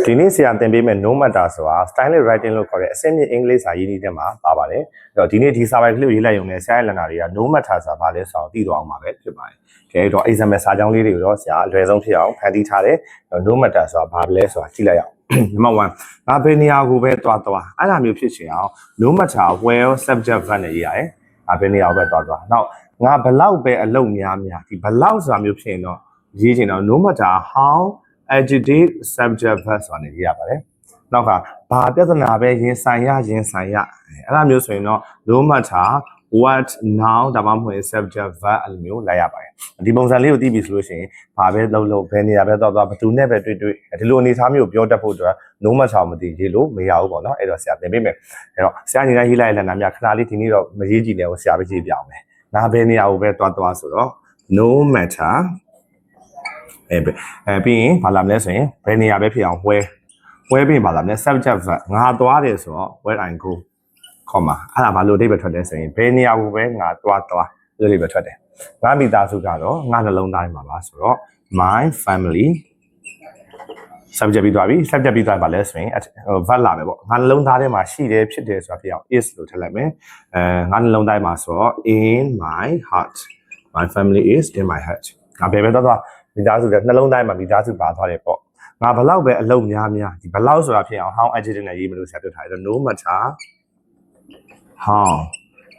ဒီနေ့ဆရာသင်ပေးမယ့် no matter ဆိုတာ stylish writing လို့ခေါ်တဲ့အစင်းမြင့်အင်္ဂလိပ်စာရေးနည်းထဲမှာပါပါတယ်အဲ့တော့ဒီနေ့ဒီစာပိုင်ကလေးကိုရေးလိုက်ရုံနဲ့ဆရာရဲ့လန်နာတွေက no matter ဆိုတာဘာလဲဆိုတော့သိတော့အောင်ပါပဲဖြစ်ပါတယ်ကဲအဲ့တော့ example စာကြောင်းလေးတွေကိုတော့ဆရာအလွယ်ဆုံးဖြစ်အောင်ဖန်တီးထားတယ် no matter ဆိုတာဘာလဲဆိုတာကြည့်လိုက်ရအောင် number 1ငါဘယ်နေရာကိုပဲတွားတွားအဲ့လိုမျိုးဖြစ်ချင်အောင် no matter where subject verb နဲ့ရေးရတယ်ငါဘယ်နေရာကိုပဲတွားတွားနောက်ငါဘလောက်ပဲအလုပ်များများဒီဘလောက်ဆိုတာမျိုးဖြစ်ရင်တော့ရေးချင်တော့ no matter how adjective subject verb ဆိုတာနေရေးရပါတယ်နောက်ကဘာပြဿနာပဲရင်ဆိုင်ရရင်ဆိုင်ရအဲ့လိုမျိုးဆိုရင်တော့ no matter what now ဒါမှမဟုတ် subject verb အဲ့လိုမျိုးလိုက်ရပါတယ်ဒီပုံစံလေးကိုသိပြီဆိုလို့ရှိရင်ဘာပဲလုပ်လို့ဘယ်နေရာပဲတော့တော့ဘယ်သူနဲ့ပဲတွေ့တွေ့ဒီလိုအနေအထားမျိုးကိုပြောတတ်ဖို့အတွက် no matter မသိရေးလို့မရဘူးပေါ့နော်အဲ့တော့ဆရာသင်ပေးမယ်အဲ့တော့ဆရာညီတိုင်းရေးလိုက်တဲ့လမ်းနာများခဏလေးဒီနေ့တော့မရေးကြည့်နဲ့ဟိုဆရာပဲရေးပြအောင်မယ်ငါဘယ်နေရာကိုပဲသွားသွားဆိုတော့ no matter အဲအဲပြီးရင်ဘာလာမလဲဆိုရင်ဘယ်နေရာပဲဖြစ်အောင် where where ပြီးရင်ဘာလာမလဲ subject verb ငါသွားတယ်ဆိုတော့ where I go comma အဲ့ဒါဘာလို့အဓိပ္ပာယ်ထွက်လဲဆိုရင်ဘယ်နေရာကိုပဲငါသွားသွားဒီလိုပဲထွက်တယ်ငါမိသားစုကတော့ငါနှလုံးသားထဲမှာပါဆိုတော့ my family subject ပြီးသွားပြီ subject ပြီးသွားပါလဲဆိုရင်ဟို verb လာမယ်ပေါ့ငါနှလုံးသားထဲမှာရှိတယ်ဖြစ်တယ်ဆိုတာဖြစ်အောင် is လို့ထည့်လိုက်မယ်အဲငါနှလုံးသားထဲမှာဆိုတော့ in my heart my family is in my heart ငါဘယ်ပဲသွားသွား မိသားစုကနှလုံးသားထဲမှာမိသားစုပါသွားတယ်ပေါ့ငါဘလောက်ပဲအလုပ်များများဒီဘလောက်ဆိုတာဖြစ်အောင် how adjective နဲ့ရေးမလို့ဆရာပြောထားတယ် no matter how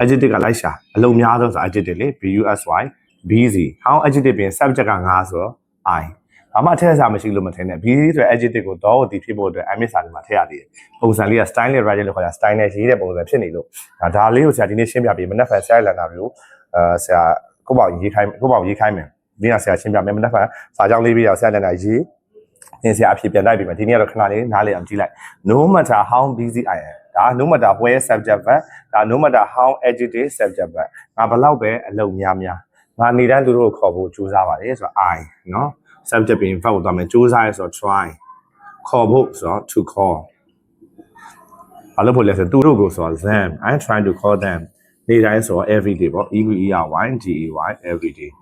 adjective ကလိုက်ရှာအလုံးများဆုံးဆို adjective လေ b u s y busy how adjective ပြင် subject ကငါဆိုတော့ i ဘာမှထည့်စားမရှိလို့မထင်နဲ့ busy ဆိုတဲ့ adjective ကိုတော့ဒီဖြစ်ဖို့အတွက် i miss စာတွေမှာထည့်ရသေးတယ်ပုံစံလေးက stylish writing လို့ခေါ်တာ style နဲ့ရေးတဲ့ပုံစံဖြစ်နေလို့ဒါဒါလေးကိုဆရာဒီနေ့ရှင်းပြပေးမနက်ဖြန်ဆရာလန်နာမျိုးအဲဆရာကိုပေါ့ရေးခိုင်းကိုပေါ့ရေးခိုင်းမယ် ဒီကဆရာရှင်းပြမယ်မနက်ဖြန်စာကြောင်းလေးပြီးတော့ဆရာလန်နာရေးသင်ဆရာအဖြစ်ပြန်လိုက်ပြီမယ်ဒီနေ့ကတော့ခဏလေးနားလည်အောင်ကြည့်လိုက် no matter how busy i am ဒါ no matter where subject verb ဒါ no matter how adjective subject verb ငါဘလောက်ပဲအလုပ်များများငါနေတန်းသူတို့ကိုခေါ်ဖို့ကြိုးစားပါတယ်ဆိုတော့ I เนาะ subject ပြင် verb ကိုသွားမယ်ကြိုးစားရဲဆိုတော့ try ခေါ်ဖို့ဆိုတော့ to call ဘာလို့ဖို့လဲဆိုတော့သူတို့ကိုဆိုတော့ them I'm trying to call them နေတိုင်းဆိုတော့ every day ပေါ့ E V E R Y D E Y every day တော့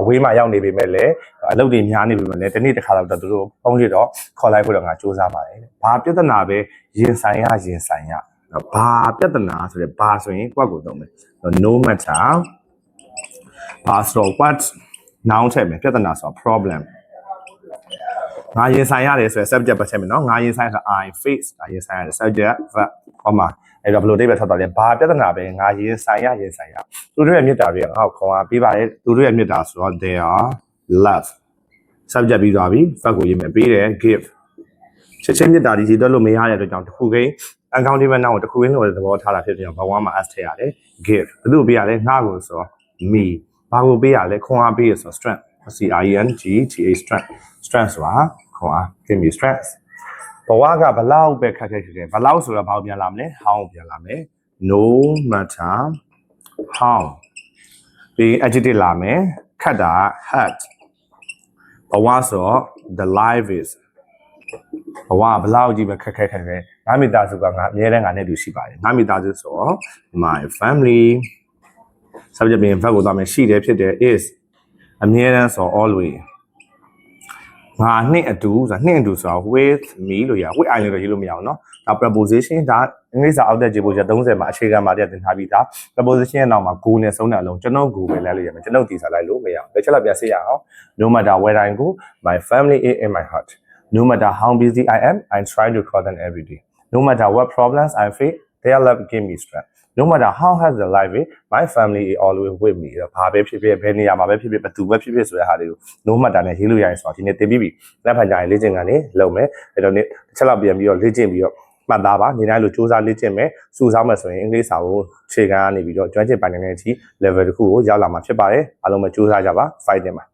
အဝေးမှာရောက်နေပေမဲ့လည်းအလုပ်တွေများနေပေမဲ့လည်းတစ်နေ့တစ်ခါတော့သူတို့ဖုန်းရတော့ခေါ်လိုက်ဖို့တော့ငါစူးစမ်းပါတယ်။ဘာပြဿနာပဲရင်ဆိုင်ရရင်ဆိုင်ရ။နော်ဘာပြဿနာဆိုတဲ့ဘာဆိုရင်ကွက်ကိုသုံးမယ်။ no matter ဘာဆိုတော့ what noun ထည့်မယ်ပြဿနာဆိုတော့ problem ငါရင်ဆိုင်ရတယ်ဆိုရယ် subject ပဲထည့်မယ်နော်ငါရင်ဆိုင်ဆို I face ငါရင်ဆိုင်ရတယ် subject verb comma အဲ့တော့ဘယ်လိုအဓိပ္ပာယ်ထွက်သွားလဲဘာပြဿနာပဲငါရင်ဆိုင်ရရင်ဆိုင်ရသူတို့ရဲ့မေတ္တာတွေငါ့ကိုခေါ်အားပေးပါလေသူတို့ရဲ့မေတ္တာဆိုတော့ they are love subject ပြီးသွားပြီ verb ကိုရေးမယ်ပေးတယ် give ချက်ချင်းမေတ္တာဒီစီတွက်လို့မရတဲ့အတွက်ကြောင့်တစ်ခုကိန်း accountable noun ကိုတစ်ခုကိန်းလို့သဘောထားတာဖြစ်ပြီးတော့ဘဝမှာ s ထည့်ရတယ် give ဘယ်သူပေးရလဲငါ့ကိုဆိုတော့ me ဘာကိုပေးရလဲခွန်အားပေးရဆိုတော့ strength C I N G T A strength strength ဆိုတာခွန်အား give me strength ဘဝကဘလောက်ပဲခက်ခဲခက်ခဲဘလောက်ဆိုတော့ဘာကိုပြန်လာမလဲ how ကိုပြန်လာမယ် no matter how ပြီး adjective လာမယ်ခက်တာ hard ဘဝဆိုတော့ the life is ဘဝဘလောက်ကြီးပဲခက်ခဲခက်ခဲငါမိသားစုကငါအများနဲ့ငါနဲ့တူရှိပါတယ်ငါမိသားစုဆိုတော့ my family subject ပြင် verb ကိုသွားမယ်ရှိတယ်ဖြစ်တယ် is အမြဲတမ်းဆိုတော့ always ငါနှစ်အတူဆိုတာနှစ်အတူဆိုတာ with me လို့ရ with I လို့တော့ရေးလို့မရအောင်เนาะဒါ preposition ဒါအင်္ဂလိပ်စာအောက်တက်ခြေပို့ချက်30မှာအခြေခံမှာတက်တင်ထားပြီးသား preposition ရဲ့နောက်မှာ go နဲ့ဆုံးတဲ့အလုံးကျွန်တော် go ပဲလဲလို့ရမယ်ကျွန်တော်ဒီစားလိုက်လို့မရအောင်တစ်ချက်လောက်ပြန်စစ်ရအောင် no matter where I go my family is in my heart no matter how busy I am I try to call them every day no matter what problems I face their love give me strength no matter how hard the life is my family is always with me ဘာပဲဖြစ်ဖြစ်ဘယ်နေရာမှာပဲဖြစ်ဖြစ်ဘယ်သူပဲဖြစ်ဖြစ်ဆိုတဲ့ဟာတွေကို no matter နဲ့ရေးလို့ရရင်ဆိုတော့ဒီနေ့တင်ပြီးပြီလက်ဖန်ကြရင်လေ့ကျင့်ခန်းလေးလုပ်မယ်အဲ့တော့နေ့တစ်ချက်လောက်ပြန်ပြီးတော့လေ့ကျင့်ပြီးတော့မှတ်သားပါနေတိုင်းလိုစူးစမ်းလေ့ကျင့်မယ်စူးစမ်းမယ်ဆိုရင်အင်္ဂလိပ်စာကိုခြေခံကနေပြီးတော့ကျွမ်းကျင်ပိုင်နိုင်တဲ့အထိ level တစ်ခုကိုရောက်လာမှာဖြစ်ပါတယ်အားလုံးပဲစူးစမ်းကြပါ fight တင်ပါ